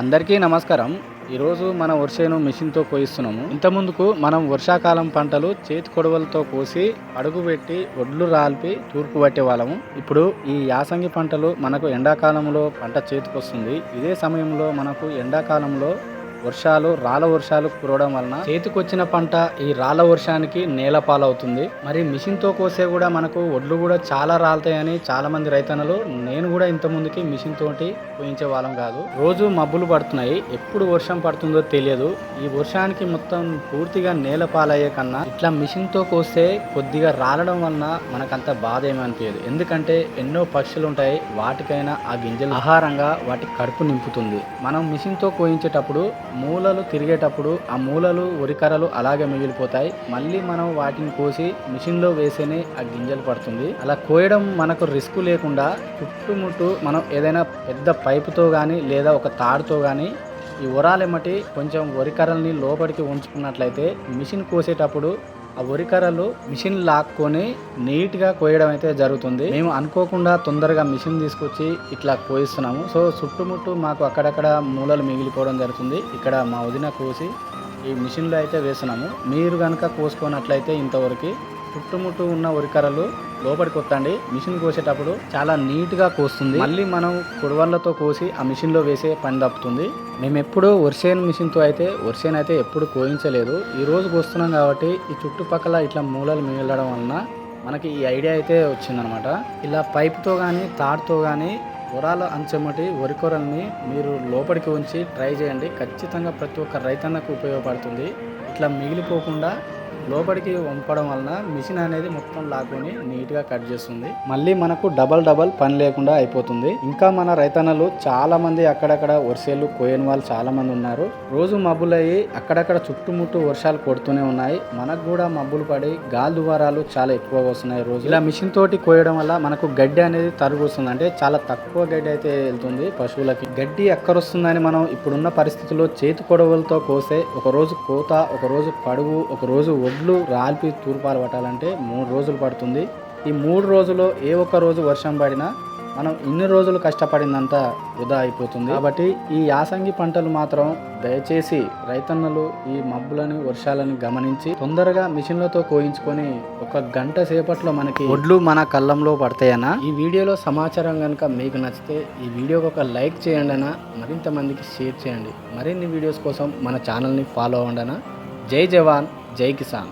అందరికీ నమస్కారం. ఈరోజు మన వర్షను మిషన్తో కోయిస్తున్నాము. ఇంత ముందుకు మనం వర్షాకాలం పంటలు చేతి కొడవలతో కోసి అడుగు పెట్టి ఒడ్లు రాల్పి తూర్పు పట్టే వాళ్ళము ఇప్పుడు ఈ యాసంగి పంటలు మనకు ఎండాకాలంలో పంట చేతికొస్తుంది. ఇదే సమయంలో మనకు ఎండాకాలంలో వర్షాలు రాళ్ళ వర్షాలు కురవడం వలన చేతికొచ్చిన పంట ఈ రాళ్ళ వర్షానికి నేల పాలవుతుంది. మరి మిషన్తో కోసే కూడా మనకు ఒడ్లు కూడా చాలా రాలుతాయని చాలా మంది రైతన్నలు నేను కూడా ఇంత ముందుకి మిషన్ తోటి పోయించే వాళ్ళం కాదు. రోజు మబ్బులు పడుతున్నాయి. ఎప్పుడు వర్షం పడుతుందో తెలియదు. ఈ వర్షానికి మొత్తం పూర్తిగా నేల పాలయ్యే కన్నా ఇట్లా మిషన్తో కోస్తే కొద్దిగా రాలడం వలన మనకంత బాధ ఏమనిపించదు ఎందుకంటే ఎన్నో పక్షులు ఉంటాయి. వాటికైనా ఆ గింజలు ఆహారంగా వాటి కడుపు నింపుతుంది. మనం మిషన్తో కోయించేటప్పుడు మూలలు తిరిగేటప్పుడు ఆ మూలలు ఉరికరలు అలాగే మిగిలిపోతాయి. మళ్ళీ మనం వాటిని కోసి మిషన్లో వేసేనే ఆ గింజలు పడుతుంది. అలా కోయడం మనకు రిస్క్ లేకుండా చుట్టుముట్టు మనం ఏదైనా పెద్ద పైపుతో కానీ లేదా ఒక తాడుతో కానీ ఈ ఉరాలెమ్మటి కొంచెం వరికరల్ని లోపలికి ఉంచుకున్నట్లయితే మిషన్ కోసేటప్పుడు ఆ వరికరలు మిషన్ లాక్కొని నీట్గా కోయడం అయితే జరుగుతుంది. మేము అనుకోకుండా తొందరగా మిషన్ తీసుకొచ్చి ఇట్లా కోయిస్తున్నాము. సో చుట్టుముట్టు మాకు అక్కడక్కడ మూలలు మిగిలిపోవడం జరుగుతుంది. ఇక్కడ మా వదిన కోసి ఈ మిషన్లో అయితే వేస్తున్నాము. మీరు కనుక కోసుకున్నట్లయితే ఇంతవరకు చుట్టుముట్టు ఉన్న ఉరికరలు లోపలికి వత్తండి మిషన్ కోసేటప్పుడు చాలా నీట్గా కోస్తుంది. మళ్ళీ మనం కొడవళ్ళతో కోసి ఆ మిషన్లో వేసే పని తప్పుతుంది. మేము ఎప్పుడు ఒరిసేన్ మిషన్తో అయితే ఒరిసేన్ అయితే ఎప్పుడు కోయించలేదు. ఈ రోజు కోస్తున్నాం కాబట్టి ఈ చుట్టుపక్కల ఇట్లా మూలలు మిగలడం వలన మనకి ఈ ఐడియా అయితే వచ్చిందనమాట. ఇలా పైప్తో కానీ తాడుతో కానీ ఉరాల అంచెమటి వరికొరల్ని మీరు లోపలికి ఉంచి ట్రై చేయండి. ఖచ్చితంగా ప్రతి ఒక్క రైతన్నకు ఉపయోగపడుతుంది. ఇట్లా మిగిలిపోకుండా లోపలికి వంపడం వలన మిషన్ అనేది మొత్తం లాక్కొని నీట్గా కట్ చేస్తుంది. మళ్ళీ మనకు డబల్ డబల్ పని లేకుండా అయిపోతుంది. ఇంకా మన రైతన్నలు చాలా మంది అక్కడక్కడ వర్షాలు కోయని వాళ్ళు చాలా మంది ఉన్నారు. రోజు మబ్బులయ్యి అక్కడక్కడ చుట్టుముట్టు వర్షాలు కొడుతూనే ఉన్నాయి. మనకు కూడా మబ్బులు పడి గాలి దువారాలు చాలా ఎక్కువగా వస్తున్నాయి రోజు. ఇలా మిషన్ తోటి కోయడం వల్ల మనకు గడ్డి అనేది తరుగు వస్తుంది. అంటే చాలా తక్కువ గడ్డి అయితే వెళ్తుంది పశువులకి. గడ్డి ఎక్కడ వస్తుందని మనం ఇప్పుడున్న పరిస్థితుల్లో చేతి కొడవలతో కోసే ఒక రోజు కోత ఒక రోజు పడుగు ఒక రోజు ఒడ్లు రాల్పి తూర్పాలు పట్టాలంటే మూడు రోజులు పడుతుంది. ఈ మూడు రోజుల్లో ఏ ఒక్క రోజు వర్షం పడినా మనం ఇన్ని రోజులు కష్టపడిందంతా వృధా అయిపోతుంది. కాబట్టి ఈ యాసంగి పంటలు మాత్రం దయచేసి రైతన్నలు ఈ మబ్బులని వర్షాలను గమనించి తొందరగా మిషన్లతో కోయించుకొని ఒక గంట సేపట్లో మనకి ఒడ్లు మన కళ్ళంలో పడతాయనా ఈ వీడియోలో సమాచారం కనుక మీకు నచ్చితే ఈ వీడియోకి ఒక లైక్ చేయండి అన్న. మరింత మందికి షేర్ చేయండి. మరిన్ని వీడియోస్ కోసం మన ఛానల్ని ఫాలో అవ్వండి జై జవాన్. జై కిసాన్